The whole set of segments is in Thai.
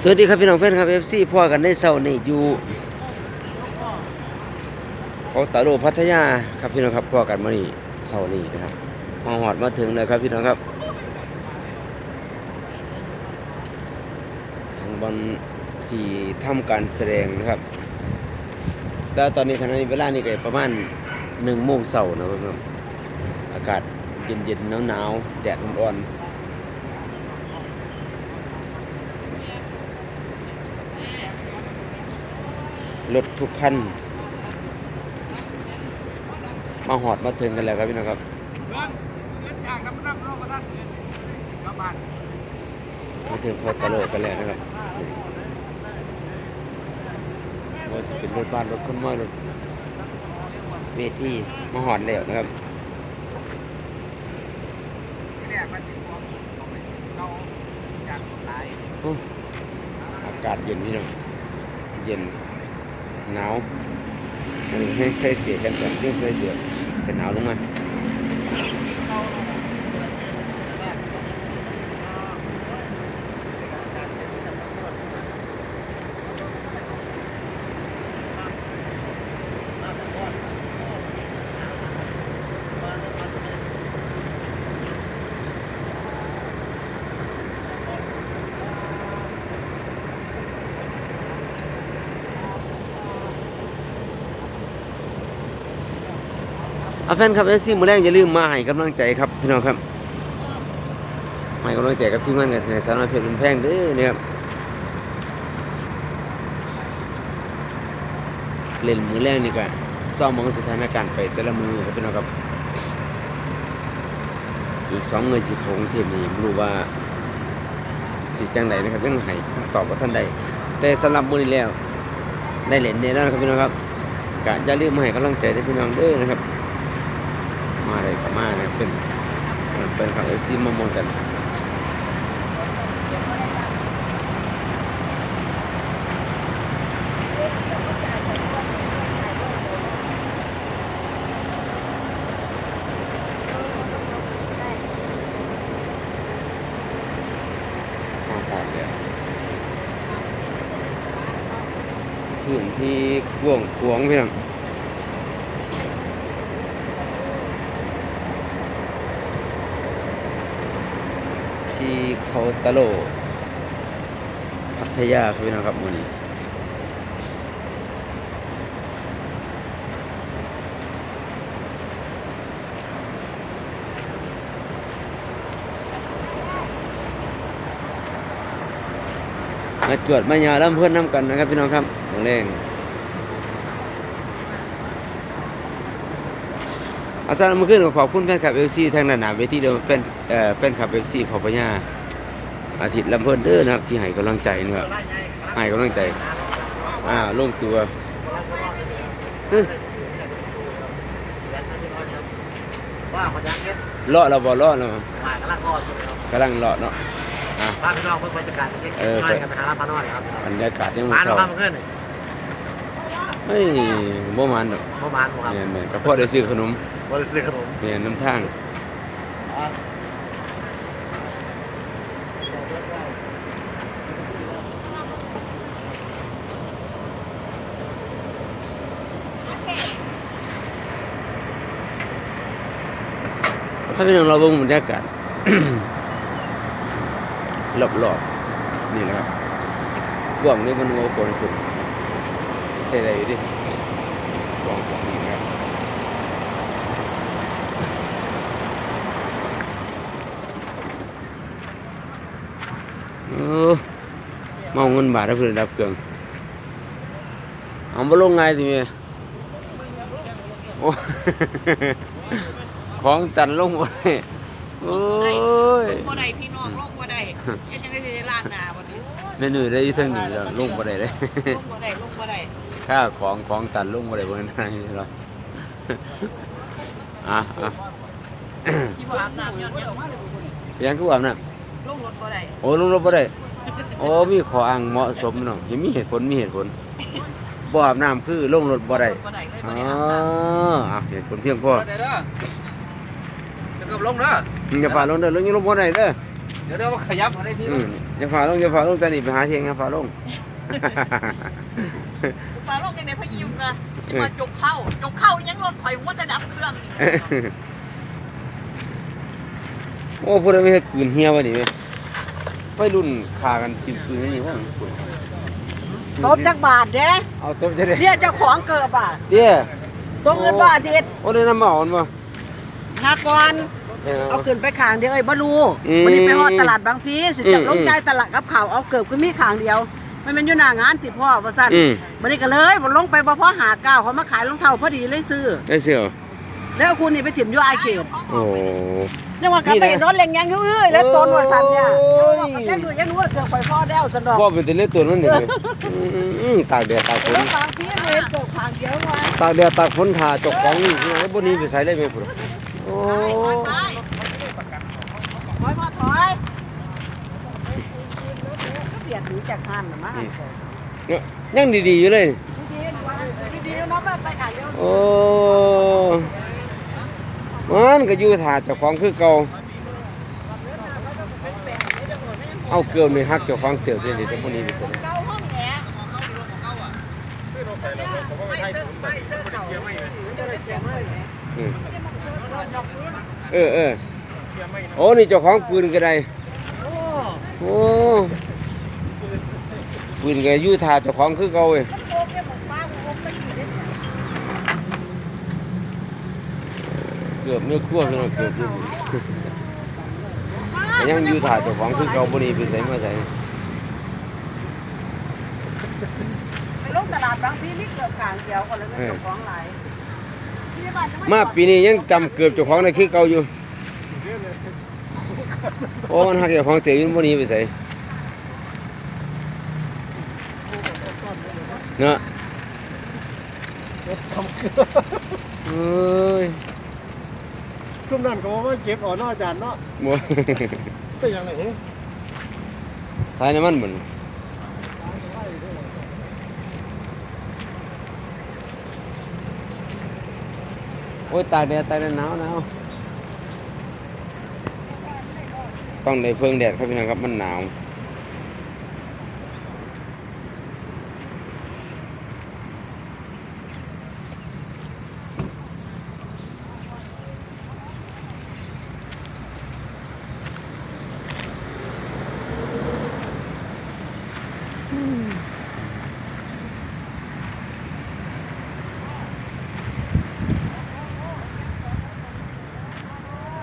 สวัสดีครับพี่น้องแฟนครับ FC พ่อกันได้เช้านี่อยู่เขาตาโลพัทยาครับพี่น้องครับพ่อกันมานี่เช้านี้นะครับมาหอดมาถึงเลยครับพี่น้องครับทางบอลที่ทำการแสดงนะครับแล้วตอนนี้ขณะนี้เวลานี่ก็ประมาณหนึ่งโมงเช้านะครับพี่องอากาศเย็นๆหนาวๆแดดอ่อนๆ รถทุกคันมาหอดมาถึงกันแล้วครับพี่น้องครับมาถึงคอตะโลกันแล้วนะครับว่าจะเป็นรถบ้านรถคนมารถเวทีมาหอดแล้วนะครับโอ้อากาศเย็นพี่น้องเย็น หนาวมันให้ใช้เสียกันแบบนเรื่งใช้เสียจะหนาวลงมา เอาแฟนครับเอซี่มือแรกอย่าลืมมาให้กำลังใจครับพี่น้องครับให้กำลังใจกับทีมงานกันในสาวน้อยเพชรบุญแพงเด้อเนี่ยครับเล่นมือแรกนี่ก็ซ่อมมองสถานการณ์ไปแต่ละมือครับพี่น้องครับอีกสองเงินสิของเทมนี่ไม่รู้ว่าสิจังใดนนะครับยังให้ตอบว่าท่านใดแต่สำหรับมือนี้แล้ว ได้เล่นแน่นอนครับพี่น้องครับก็อย่าลืมมาให้กำลังใจด้พี่น้องเด้อนะครับ มาเลยก็มานะครับเป็นเป็นครับเอฟซีมามองกันพื้นที่กว้างขวางพี่น้อง ที่เขาตะโลพัทยาครับพี่น้องครับมือนี้มาจวดมายาล้ำเพื่อนน้ำกันนะครับพี่น้องครับของแรง อาจารย์มื่อคืนขอบคุณแฟนคลับเอฟซีทางหนาๆเวทีเดิมแฟนเอ่อแฟนคลับเอฟซีขอพญาอาทิตย์ลำเพลินเด้อนะครับ ที่ให้กำลังใจนะครับให้กำลังใจ อ่าลงตัวเฮ้ยว่าคนยังเฮ็ดเลาะเราบ่เลาะเนาะกำลังรอดอยู่ครับกำลังเลาะเนาะอะพาพี่น้องเพิ่งบรรยากาศที่เออน้อยกันไปหารับมาน้อยครับบรรยากาศยังมาเศเนาะร้าครับเพื่อนเฮ้ยบ่มันดอกเมื่อวานครับเนี่ยแม่นก็พอได้ซื้อขนม บริสุทธิ์ขนมเนี่ยน้ำทางถ้าพี่น้องเราเบิ่งบรรยากาศรอบๆนี่นะครับกว้างนี่มันโง่กว่าคุณใช่อะได้อยู่ดิกว้างกว่านี้นะครับ เออเมาเงินบาทแล้วเพื่อนดับเครื่องเอามาลงไงสิเมียโอ้ของตันลงหมดเลยโอ้ยบ่ได้พี่น้องโลกบ่ได้เฮ็ดจังได๋สิได้ล้างหน้าบัดนี้เมนูได้อยี่เทั้งหนึ่งแล้วลงบ่ได้เลยโลกบ่ได้โลกบ่ได้ค่าของของตันลงบ่ได้เบิ่งนั่นนี่หรอกอะอะที่บ่อาบน้ำย้อนยังยังคือว่าน้ล งรถบ่ได้ำโอ้ลงรถบ่ได้ โอ้มีขออ้างเหมาะสมเนาะยังมีเหตุผลมีเหตุผลบ่อาบน้ำคือลงรถบ่ได้บ่ได้เลยอ๋บ่อได้อาบน้ำอะเหตุผลเพียงพอเดี๋ยวเด้อจะกลับลงเด้อมึงจะฝ่าลงเด้อลงยังลงบ่ได้เด้อเดี๋ยวเดี๋ยวขยับอะไรทีอืนึมงอย่าฝ่าลงอย่าฝ่าลงตอนนี้ไปหาเทียงอย่าฝ่าลงมาลงยังในพะยิมนะสิมาจกเข้าจกเข้ายังรถข่อยว่าจะดับเครื่องนี่ โอ้พูดได้ไม่เฮ็ดปืนเฮียวะนี่เว้ยไปรุ่นขากันกินปืนนี่ว่าตบจักบาทเด้เอาตบจะได้เนี่ยเจ้าของเกิดบาทเดี๋ยวตบเงินบ่อาทิตย์โอ้ได้น้ำมาอ่อนบ่หาก่อนเอาขึ้นไปขางเดียวเอ้ยบ่รู้อืมวันนี้ไปฮอดตลาดบางพลีสิจะอืมลงใจายตลาดกับข้าวเอาเกิบคือมีขางเดียวมันเป็นอยู่หน้างานติพ่อว่าซั่นอืมวันนี้ก็เลยบ่ลงไปบ่พอหาก้าวเขามาขายรองเท้าพอดีเลยซื้อได้เสียว แล้วเอาคุณนี่ไปถิ่มอยู่อาเขตโอ้ยังว่ากลับไปนี่นะเห็นรถเล็งยังอยู่เอ้ยแล้วต้นว่าซั่นเนี่ยโอ้ยยังดูยังรู้ว่าเกิดไฟฟ้าแล้วซั่นดอกว่าเป็นแต่เล็กตัวนั่นนี่เว้ยอืมตากแดดตากฝนแล้วบางทีเลยเกิดขางเดียวไว้ตากแดดตากฝนถ่าเจกของนี่ที่ไหนบ่หนี้ไปใส่ได้ไหมพุ่นโอ้ไปถอยมาถอยเปลี่ยนหนีจากหันน่ะมาเนี่ยยังดีๆอยู่เลย ดีๆดีๆเนาะไปขายเดียวโอ้ มันก็อยู่ถาเจ้าของคือเก่าเอาเกลือไม่ฮักเจ้าของเตียวได้เลยแต่บ่หนี้ไปใส่เก้าห้องแหนเออเออโอ้นี่เจ้าของปืนก็ได้โอ้ปืนก็ยู่ถาเจ้าของคือเก่าเว้ยผมฟ้าผมไปอยู่เนี่ย เกือบเนื้อคั่วพี่น้องเกือบอยู่แต่ยังอยู่ถ่าเจ้าของคือเกาบ่หนี้ไปใส่มาใส่ไปลงตลาดบางพีนี่เกือบขางเดียวคนละเงินเจ้าของหลายมาปีนี้ยังจำเกือบเจ้าของได้คือเก่าอยู่โอ้มันหักเจ้าของเตียวอยู่บ่หนี้ไปใส่เนาะเอ้ย ช่วงนั้นก็ว่าเก็บอ่อนเนาะอาจารย์เนาะบ่ เป็นยังไงเฮ้ยสายน้ำมันบ่นโอ้ยตากแดดตากแดดหนาวหนาวต้องได้เพิ่งแดดครับพี่น้องครับมันหนาว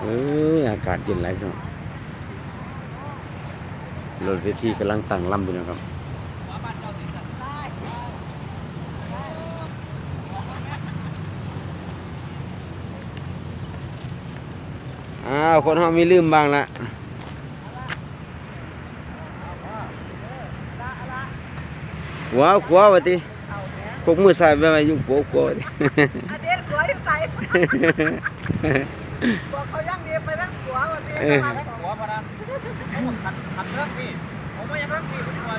เอออาศเย็นไหลายพี่น้องรถเวทีกำลังตั้งลำอยู่นะครับอ้าวคนเขามีลืมบ้างละหัวขวาวะติคกมือใส่ไปไว้อยุ่งหัวขวาวะติอาเด็ดหัวที่ใส่ บอกเขาย่างเดียวไปทั้งหัววันนี้เออหัวปะนะขัดขัดเรื่องพี่ผมไม่ยังเรื่องพี่ผมว่า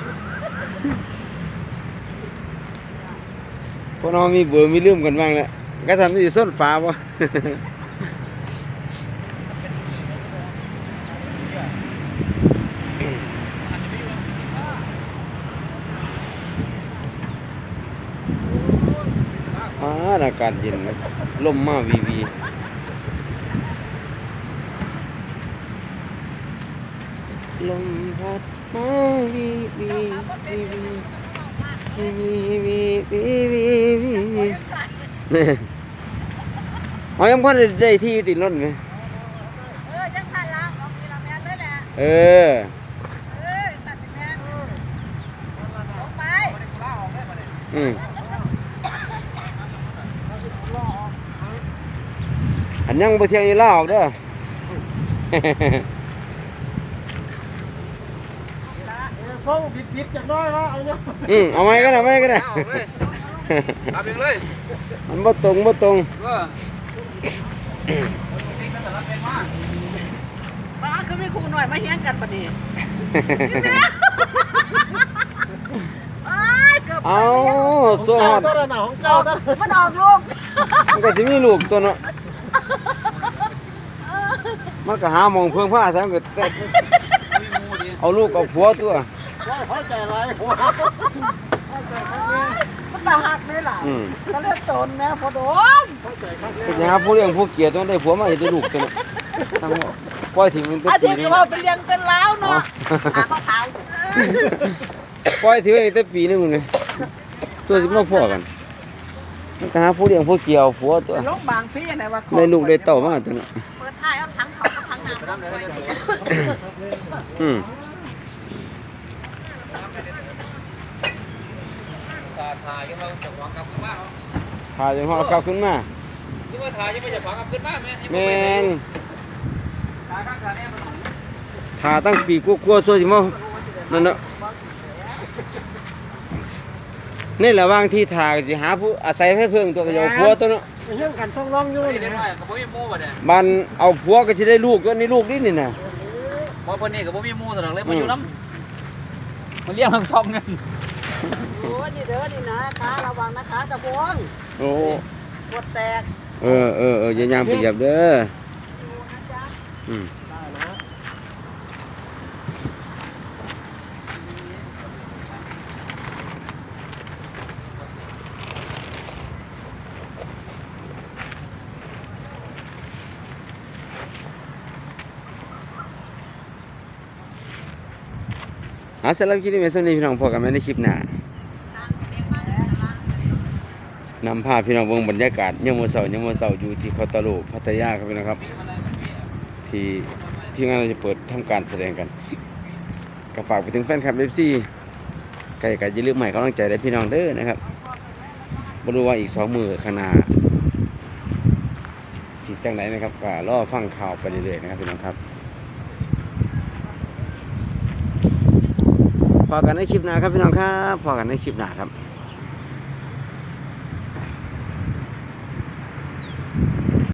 คนเรามีเบื่อมีลืมกันบ้างแหละกระสันมันสิส้นฟ้าบ่อ่าอากาศเย็นนะลมมาวีวี ลมพัดมาวีวีวีวีวีวีวีวีวีเอายังพอได้ได้ที่ติดรถไหมเออจังสันละของกินละแม่นเลยแหละเออเออสัตว์เป็นแม่นลงไปอืมอันยังไปเที่ยวอีลาออกเด้อ ส่งผิดผิดจากน้อยว่าเอาเนี่ยอืมเอาไว้ก็ได้เอาไว้ก็ได้เอาเว้ยเอาไปเลยมันบ่ตรงบ่ตรงเออป้าคือมีครูหน่อยมาเฮี้ยงกันปะนี่เอ้ยเกือบเอาโซ่ฮอดต้นหนาของเจ้าต้นมันออกลูกมันก็สิมีลูกตัวเนาะมันก็หาหมองเพิ่งผ้าซะมันก็แต่เอาลูกเอาผัวตัว เข้าใจไรหัวมันตาหักไม่หล่ะอืม เขาเรียกตนแม่พอโดนเป็นหยังผู้เลี้ยงผู้เกลียดต้องได้ผัวมาให้ได้ลูกตัวนี้ทั้งหมดปล่อยทิ้งมันตั้อาทิปีตย์นึก็ง ว่าเป็นเลี้ยงเป็นล้าวเนาะตาเขาขาวปล่อยทิ้งไว้ตั้งปีนึงเลยตัวสิมาพ่อกันมันก็หาผู้เลี้ยงผู้เกี่ยวผัวตัวลงบางพี่ไหนว่าได้ลูกได้เต้ามาตัวนี้เปิดท้ายเอาทั้งเขาทั้งน้ำลงไปอืม ตาทายยังเราจะหวังกับขึ้นมาพาจนห่อกลับขึ้นมาที่ว่าทายยังไม่จะหวังกับขึ้นมาแม่แม่นทายข้างทายเนี่ยมันทาตั้งปีกลัวๆซั่วสิมานั่นเนาะนี่แหละว่างที่ทาก็สิหาผู้อาศัยให้เพิ่งตัวก็จะเอาผัวตัวเนาะเรื่องกันต้องร้องอยู่นี่ได้ไหมกับพ่อมีมูบ่เนี่ยบันเอาผัวก็สิได้ลูกตัวนี้ลูกนี่นี่น่ะเพราะคนนี้กับพ่อมีมูตลอดเลยมาอยู่น้ำ มันเลี้ยงทั้งสองเงินโอ้นี่เด้อนี่นะคะระวังนะคะตะพวงโอ้ปวดแตก เออเออเอออย่ายามไปเหยียบเด้อ ดูนะจ๊ะ อืม เอาสำหรับคลิปนี้เป็นสำหรับพี่น้องพอกันไหมในคลิปหน้านำภาพพี่น้องเบิ่งบรรยากาศยามมื้อเช้ายามมื้อเช้าอยู่ที่คอตาโลพัทยาครับพี่น้องครับ ที่ที่งานเราจะเปิดทำการแสดงกันก็ฝากไปถึงแฟนคลับเอฟซีไก่กัอย่าลืมใหม่กำลังใจได้พี่น้องเด้อนะครับมาดูว่าอีกสองมือข้างหน้าสีจังไหนนะครับก็รอฟังข่าวไปเรื่อยๆนะครับพี่น้องครับพ อกันในคลิปหน้าครับพี่น้องครับพอกันในคลิปหน้าครับ